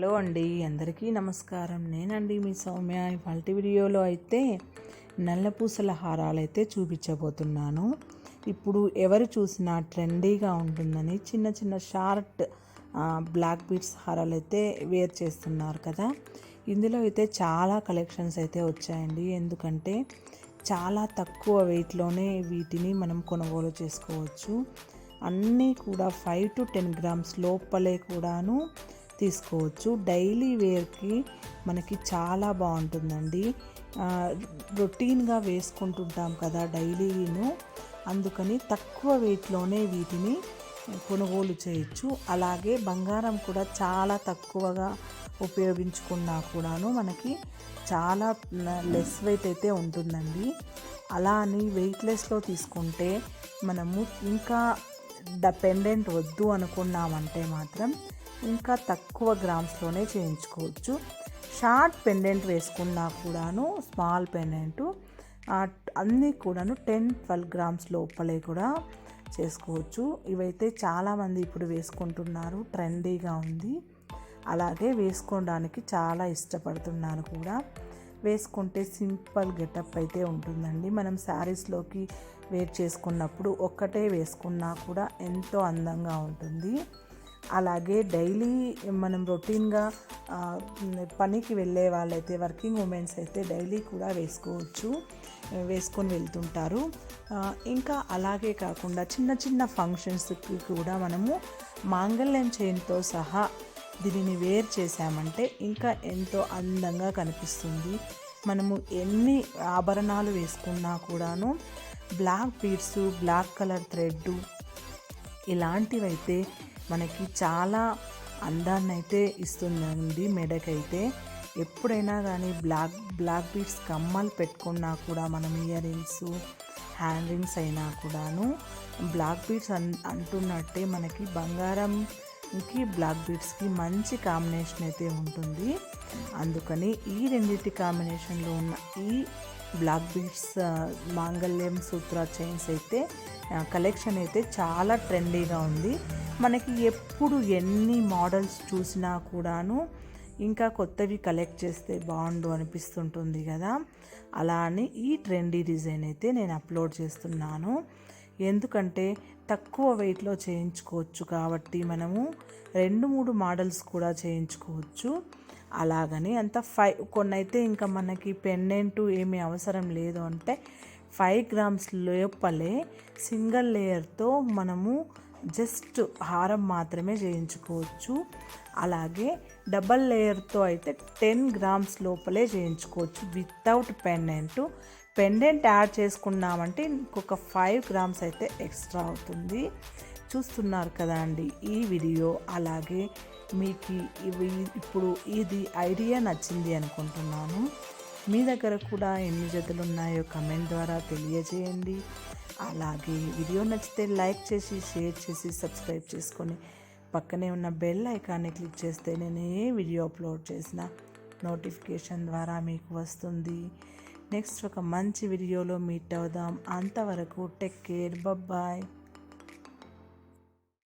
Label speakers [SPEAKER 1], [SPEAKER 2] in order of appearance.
[SPEAKER 1] Hello అండి అందరికీ నమస్కారం. నేనండి మీ సౌమ్య. ఇవాళ వీడియోలో అయితే నల్లపూసల హారాలు అయితే చూపించబోతున్నాను. ఇప్పుడు ఎవరు చూసినా ట్రెండీగా ఉంటుందని చిన్న చిన్న షార్ట్ బ్లాక్ బీట్స్ హారాలు అయితే వేర్ చేస్తున్నారు కదా. ఇందులో అయితే చాలా కలెక్షన్స్ అయితే వచ్చాయండి. ఎందుకంటే చాలా తక్కువ వెయిట్లోనే వీటిని మనం కొనుగోలు చేసుకోవచ్చు. అన్నీ కూడా ఫైవ్ టు టెన్ గ్రామ్స్ లోపలే కూడాను తీసుకోవచ్చు. డైలీ వేర్కి మనకి చాలా బాగుంటుందండి. రొటీన్గా వేసుకుంటుంటాం కదా డైలీను. అందుకని తక్కువ వెయిట్లోనే వీటిని కొనుగోలు చేయొచ్చు. అలాగే బంగారం కూడా చాలా తక్కువగా ఉపయోగించుకున్నా కూడాను మనకి చాలా లెస్ వెయిట్ అయితే ఉంటుందండి. అలా అని వెయిట్లెస్లో తీసుకుంటే మనము ఇంకా డపెండెంట్ వద్దు అనుకున్నామంటే మాత్రం ఇంకా తక్కువ గ్రామ్స్లోనే చేయించుకోవచ్చు. షార్ట్ పెండెంట్ వేసుకున్నా కూడాను స్మాల్ పెండెంట్ అన్నీ కూడాను టెన్ ట్వెల్వ్ గ్రామ్స్ లోపలే కూడా చేసుకోవచ్చు. ఇవైతే చాలామంది ఇప్పుడు వేసుకుంటున్నారు ట్రెండీగా ఉంది. అలాగే వేసుకోవడానికి చాలా ఇష్టపడుతున్నారు కూడా. వేసుకుంటే సింపుల్ గెటప్ అయితే ఉంటుందండి. మనం శారీస్లోకి వేర్ చేసుకున్నప్పుడు ఒక్కటే వేసుకున్నా కూడా ఎంతో అందంగా ఉంటుంది. అలాగే డైలీ మనం రొటీన్గా పనికి వెళ్ళే వాళ్ళైతే వర్కింగ్ ఉమెన్స్ అయితే డైలీ కూడా వేసుకోవచ్చు వేసుకొని వెళ్తుంటారు. ఇంకా అలాగే కాకుండా చిన్న చిన్న ఫంక్షన్స్కి కూడా మనము మాంగళ్యం చైన్తో సహా దీనిని వేర్ చేసామంటే ఇంకా ఎంతో అందంగా కనిపిస్తుంది. మనము ఎన్ని ఆభరణాలు వేసుకున్నా కూడాను black beads black colour thread ఇలాంటివైతే మనకి చాలా అందాన్ని అయితే ఇస్తుందండి మెడకైతే. ఎప్పుడైనా కానీ బ్లాక్ బ్లాక్ బీడ్స్ కమ్మలు పెట్టుకున్నా కూడా మనం ఇయర్ రింగ్స్ హ్యాండ్ రింగ్స్ అయినా కూడాను బ్లాక్ బీడ్స్ అన్ అంటున్నట్టే మనకి బంగారంకి బ్లాక్ బీడ్స్కి మంచి కాంబినేషన్ అయితే ఉంటుంది. అందుకని ఈ రెండింటి కాంబినేషన్లో ఉన్న ఈ బ్లాక్ బీడ్స్ మాంగళ్యం సూత్ర చైన్స్ అయితే కలెక్షన్ అయితే చాలా ట్రెండీగా ఉంది. మనకి ఎప్పుడు ఎన్ని మోడల్స్ చూసినా కూడాను ఇంకా కొత్తవి కలెక్ట్ చేస్తే బాగుండు అనిపిస్తుంటుంది కదా. అలా అని ఈ ట్రెండీ డిజైన్ అయితే నేను అప్లోడ్ చేస్తున్నాను. ఎందుకంటే తక్కువ వెయిట్లో చేయించుకోవచ్చు కాబట్టి మనము రెండు మూడు మోడల్స్ కూడా చేయించుకోవచ్చు. అలాగని అంత ఫైవ్ కొన్ని అయితే ఇంకా మనకి పెండెంట్ ఏమీ అవసరం లేదు అంటే ఫైవ్ గ్రామ్స్ లోపలే సింగిల్ లేయర్తో మనము జస్ట్ హారం మాత్రమే చేయించుకోవచ్చు. అలాగే డబల్ లేయర్తో అయితే టెన్ గ్రామ్స్ లోపలే చేయించుకోవచ్చు. Without pendant. పెండెంట్ యాడ్ చేసుకున్నామంటే ఇంకొక ఫైవ్ గ్రామ్స్ అయితే ఎక్స్ట్రా అవుతుంది. చూస్తున్నారు కదా అండి ఈ వీడియో. అలాగే మీకు ఇవి ఇప్పుడు ఇది ఐడియా నచ్చింది అనుకుంటున్నాను. మీ దగ్గర కూడా ఎన్ని జతలు ఉన్నాయో కమెంట్ ద్వారా తెలియజేయండి. అలాగే వీడియో నచ్చితే లైక్ చేసి షేర్ చేసి సబ్స్క్రైబ్ చేసుకొని పక్కనే ఉన్న బెల్ ఐకాన్ని క్లిక్ చేస్తే నేను ఏ వీడియో అప్లోడ్ చేసిన నోటిఫికేషన్ ద్వారా మీకు వస్తుంది. నెక్స్ట్ ఒక మంచి వీడియోలో మీట్ అవుదాం. అంతవరకు టెక్ కేర్. బాయ్